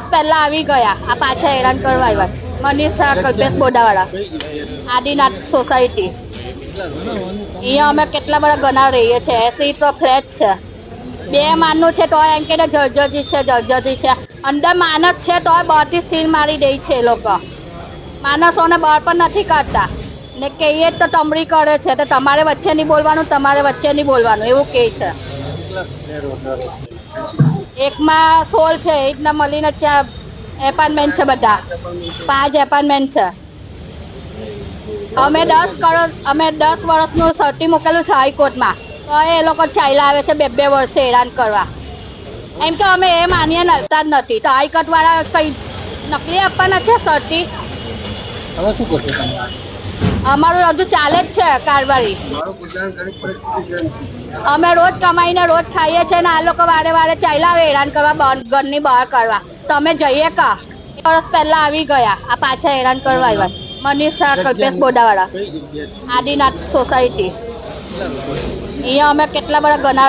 વર્ષ પહેલા આવી ગયા. આ પાછા હેરાન કરવા આવ્યા મનીષા કલ્પેશ બોડાવાળા. આદિનાથ સોસાયટી અહીંયા અમે કેટલા બધા ગણા રહીએ છીએ. એસી તો ફ્લેટ છે. બે માનનું છે તોય એમ કે જર્જરી છે જર્જરી છે. અંદર માણસ છે તોય બહારથી સીલ મારી દે છે એ લોકો. માણસોને બહાર પણ નથી કાઢતા. ને કહીએ તો તમડી કરે છે. તો તમારે વચ્ચે નહીં બોલવાનું તમારે વચ્ચે નહીં બોલવાનું. એવું કહે છે. એકમાં સોલ છે, એકના મળીને ચાર એપાર્ટમેન્ટ છે બધા. પાંચ એપાર્ટમેન્ટ છે. અમે દસ કરોડ, અમે દસ વર્ષનું સર્ટી મૂકેલું છે હાઈકોર્ટમાં. તો એ લોકો ચાલ્યા આવે છે બે બે વર્ષે હેરાન કરવા. એમ કે અમે એ માન્ય નડતા જ નથી. તો હાઈકોર્ટ વાળા કઈ નકલી આપવાના છે સર્ટી? અમારું હજુ ચાલે જ છે કારવારી. અમે રોજ કમાઈને રોજ ખાઈએ છીએ ને આ લોકો વારે વારે ચાલ્યા આવે હેરાન કરવા ઘરની બહાર કરવા તમે જઈએ કા? એક વર્ષ પહેલા આવી ગયા આ પાછા હેરાન કરવા આવ્યા. મનીષા કલ્પેશ બોડાવાળા. આદિનાથ સોસાયટી અહીંયા અમે કેટલા બધા ગણા